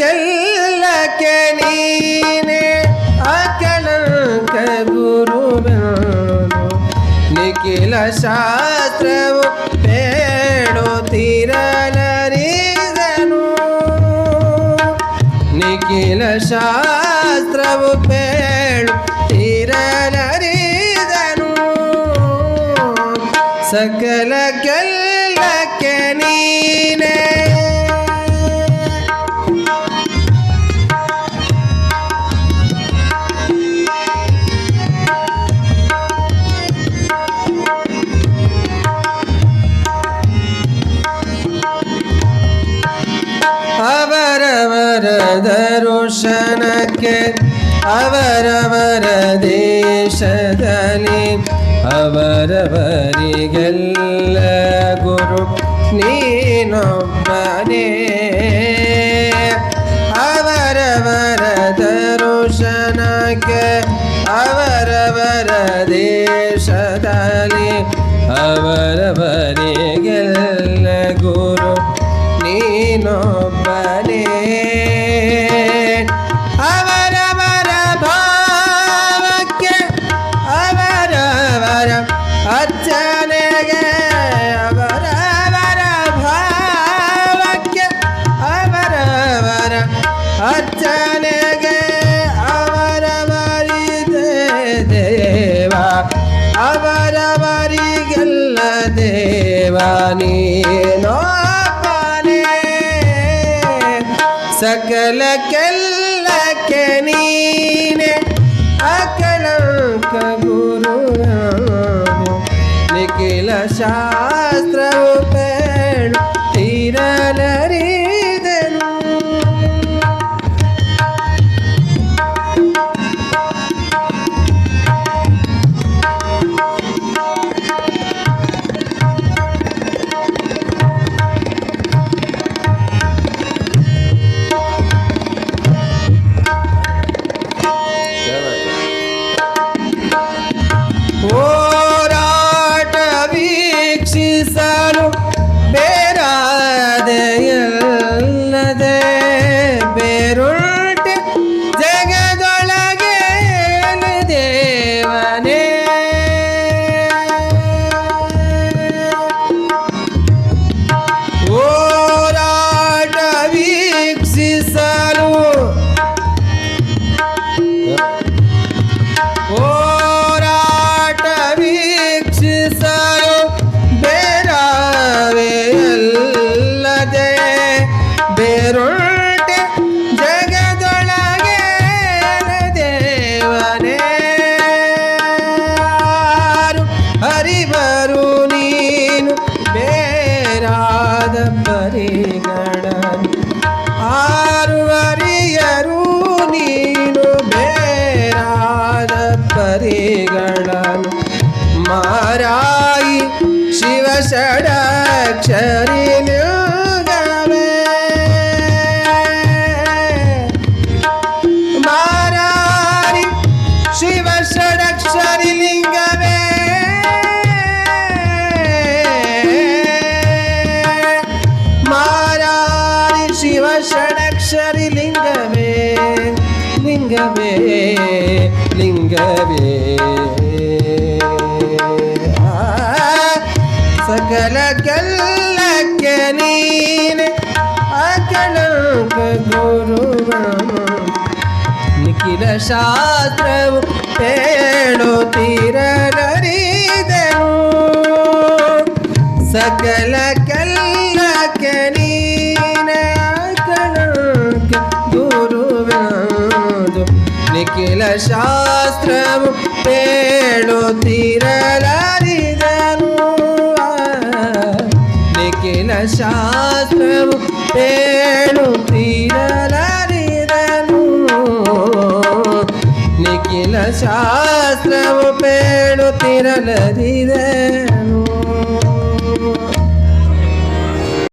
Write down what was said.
ಸಕಲಕ್ಕೆಲ್ಲಕ್ಕೆ ನೀನೆ ಅಕಲಂಕ ಗುರುವೆಂದು ನಿಖಿಲ ಶಾಸ್ತ್ರವು ಹೇಳುತ್ತಿರಲರಿದನು ನಿಖಿಲ ಶಾಸ್ತ್ರವು ಹೇಳುತ್ತಿರಲರಿದನು ಸಕಲ ಕೆಲ್ಲಕ್ಕೆ ನೀನೇ ಅವರವರ ದರುಶನಕ್ಕೆ ಅವರವರ ದೇಶದಲ್ಲಿ ಅವರವರಿಗೆಲ್ಲ ಗುರು ನೀನೊಬ್ಬನೇ ಅವರವರ ದರುಶನಕ್ಕೆ ಅವರವರ ದೇಶದಲ್ಲಿ ಅವರವರಿಗೆಲ್ಲ ಅವರವರಿಗೆಲ್ಲ ದೇವ ನೀನೊಬ್ಬನೇ ಸಕಲ ಕೆಲ್ಲಕ್ಕೆ ನೀನೆ. ಅಕಲಂಕ ಗುರು ನಿಖಿಲ ಶಾಸ್ತ್ರವು ಬೇಳು ತೀರಲರಿದನು ಮಾರಾಯಿ ಶಿವ ಷಡಕ್ಷರಿ ನುಗವೇ ಮಾರಾರಿ ಶಿವ ಷಡಕ್ಷರಿ ಲಿಂಗವೇ ಮಾರಾರಿ ಶಿವ ಷಡಕ್ಷರಿ ಲಿಂಗವೇ ಗುರುವನು ನಿಖಿಲ ಶಾಸ್ತ್ರವು ಹೇಳುತ್ತಿರಲರಿದೆನು ಸಕಲ ಕಲ್ಲಕ್ಕೆ ನೀನೆ ಅಕಲಂಕ ಗುರುವನು ನಿಖಿಲ ಶಾಸ್ತ್ರವು ಹೇಳುತ್ತಿರಲರಿದನು ನಿಖಿಲ శాస్త్రము నేను తీరలరిదను నిఖిల శాస్త్రము పేడు తిరలరిదను